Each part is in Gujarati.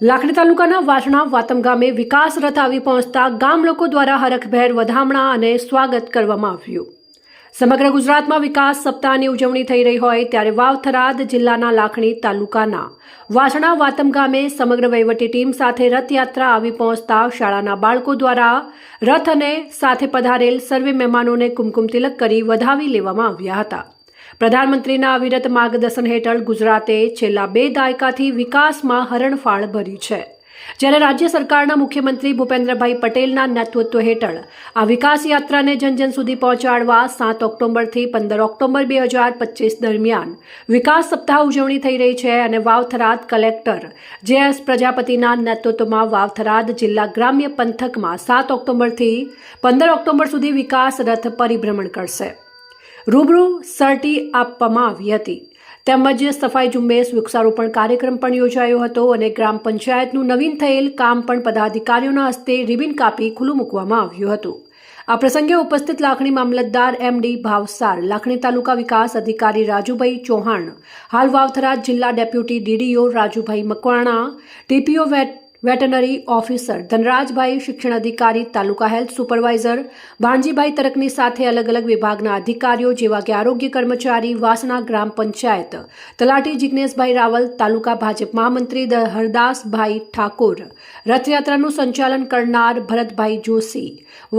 લાખણી તાલુકાના વાસણા વાતમ ગામે વિકાસ રથ આવી પહોંચતા ગામ લોકો દ્વારા હરખભેર વધામણા અને સ્વાગત કરવામાં આવ્યું. સમગ્ર ગુજરાતમાં વિકાસ સપ્તાહની ઉજવણી થઈ રહી હોય ત્યારે વાવથરાદ જિલ્લાના લાખણી તાલુકાના વાસણા વાતમ ગામે સમગ્ર વહીવટી ટીમ સાથે રથયાત્રા આવી પહોંચતા શાળાના બાળકો દ્વારા રથ અને સાથે પધારેલ સર્વે મહેમાનોને કુમકુમ તિલક કરી વધાવી લેવામાં આવ્યા હતા. પ્રધાનમંત્રીના અવિરત માર્ગદર્શન હેઠળ ગુજરાતે છેલ્લા બે દાયકાથી વિકાસમાં હરણફાળ ભરી છે. જ્યારે રાજ્ય સરકારના મુખ્યમંત્રી ભૂપેન્દ્રભાઈ પટેલના નેતૃત્વ હેઠળ આ વિકાસ યાત્રાને જનજન સુધી પહોંચાડવા સાત ઓક્ટોબરથી પંદર ઓક્ટોબર બે હજાર પચીસ દરમિયાન વિકાસ સપ્તાહ ઉજવણી થઈ રહી છે અને વાવથરાદ કલેક્ટર જે એસ પ્રજાપતિના નેતૃત્વમાં વાવથરાદ જિલ્લા ગ્રામ્ય પંથકમાં સાત ઓક્ટોબરથી પંદર ઓક્ટોબર સુધી વિકાસ રથ પરિભ્રમણ કરશે. રૂબરૂ સર્ટી આપવામાં આવી હતી. તેમજ સફાઈ ઝુંબેશ વૃક્ષારોપણ કાર્યક્રમ પણ યોજાયો હતો અને ગ્રામ પંચાયતનું નવીન થયેલ કામ પણ પદાધિકારીઓના હસ્તે રિબિન કાપી ખુલ્લું મૂકવામાં આવ્યું હતું. આ પ્રસંગે ઉપસ્થિત લાખણી મામલતદાર એમડી ભાવસાર, લાખણી તાલુકા વિકાસ અધિકારી રાજુભાઈ ચૌહાણ, હાલ વાવથરા જિલ્લા deputy DDO Rajubhai Makwana TPO vet veterinary officer Dhanrajbhai શિક્ષણ અધિકારી, તાલુકા હેલ્થ સુપરવાઇઝર ભાણજીભાઈ તરકની સાથે અલગ અલગ વિભાગના અધિકારીઓ જેવા કે આરોગ્ય કર્મચારી, વાસણા ગ્રામ પંચાયત, તલાટી જિજ્ઞેશભાઈ રાવલ, તાલુકા ભાજપ મહામંત્રી હરદાસભાઈ ઠાકોર, રથયાત્રાનું સંચાલન કરનાર ભરતભાઈ જોશી,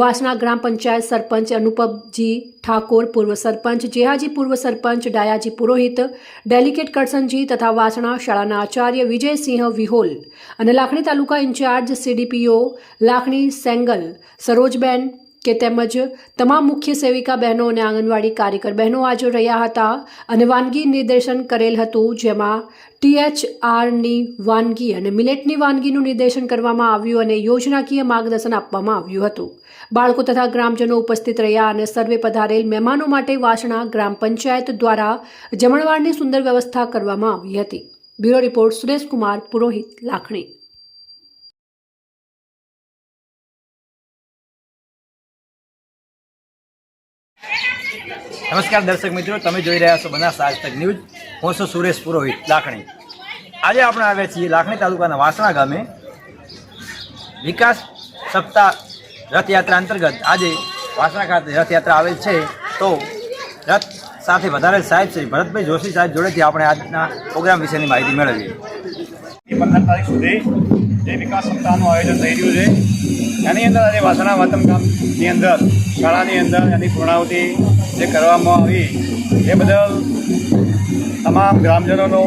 વાસણા ગ્રામ પંચાયત સરપંચ અનુપજી ઠાકોર પૂર્વ સરપંચ, જેહાજી પૂર્વ સરપંચ, ડાયાજી પુરોહિત, ડેલિકેટ કરસનજી તથા વાસણા શાળાના આચાર્ય વિજયસિંહ વિહોલ અને લાખણી તાલુકા ઇન્ચાર્જ સીડીપીઓ લાખણી સેંગલ, સરોજબેન કે તેમજ તમામ મુખ્ય સેવિકા બહેનો અને આંગણવાડી કાર્યકર બહેનો હાજર રહ્યા હતા અને વાનગી નિર્દેશન કરેલ હતું, જેમાં ટીએચઆરની વાનગી અને મિલેટની વાનગીનું નિર્દેશન કરવામાં આવ્યું અને યોજનાકીય માર્ગદર્શન આપવામાં આવ્યું હતું. બાળકો તથા ગ્રામજનો ઉપસ્થિત રહ્યા અને સર્વે પધારેલ મહેમાનો માટે વાસણા ગ્રામ પંચાયત દ્વારા જમણવારની સુંદર વ્યવસ્થા કરવામાં આવી હતી. Bureau report Sureshkumar Purohit Lakhani. નમસ્કાર દર્શક મિત્રો, તમે જોઈ રહ્યા છો બનાસ આજતક ન્યૂઝ. હું છું સુરેશ પુરોહિત, લાખણી. આજે આપણે આવ્યા છીએ લાખણી તાલુકાના વાસણા ગામે. વિકાસ સપ્તાહ રથયાત્રા અંતર્ગત આજે વાસણા ખાતે રથયાત્રા આવેલ છે. તો રથ સાથે વધારે સાહેબ શ્રી ભરતભાઈ જોશી સાહેબ જોડેથી આપણે આજના પ્રોગ્રામ વિશેની માહિતી મેળવીએ. પંદર તારીખ સુધી જે વિકાસ સપ્તાહનું આયોજન થઈ રહ્યું છે. એની અંદર આજે વાસણા વાતમ ગામની અંદર, શાળાની અંદર, એની પૂર્ણાવતિ જે કરવામાં આવી, એ બદલ તમામ ગ્રામજનોનો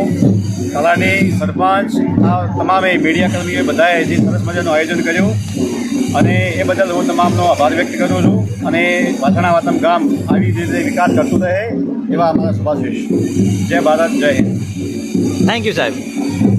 કલાની સરપંચ, આ તમામે મીડિયા કર્મીઓએ બધાએ જે સરસ મજાનું આયોજન કર્યું અને એ બદલ હું તમામનો આભાર વ્યક્ત કરું છું અને વાસણા વાતમ ગામ આવી રીતે વિકાસ કરતું રહે એવા અમારા શુભાશીષ જય ભારત, જય હિન્દ. થેન્ક યુ સાહેબ.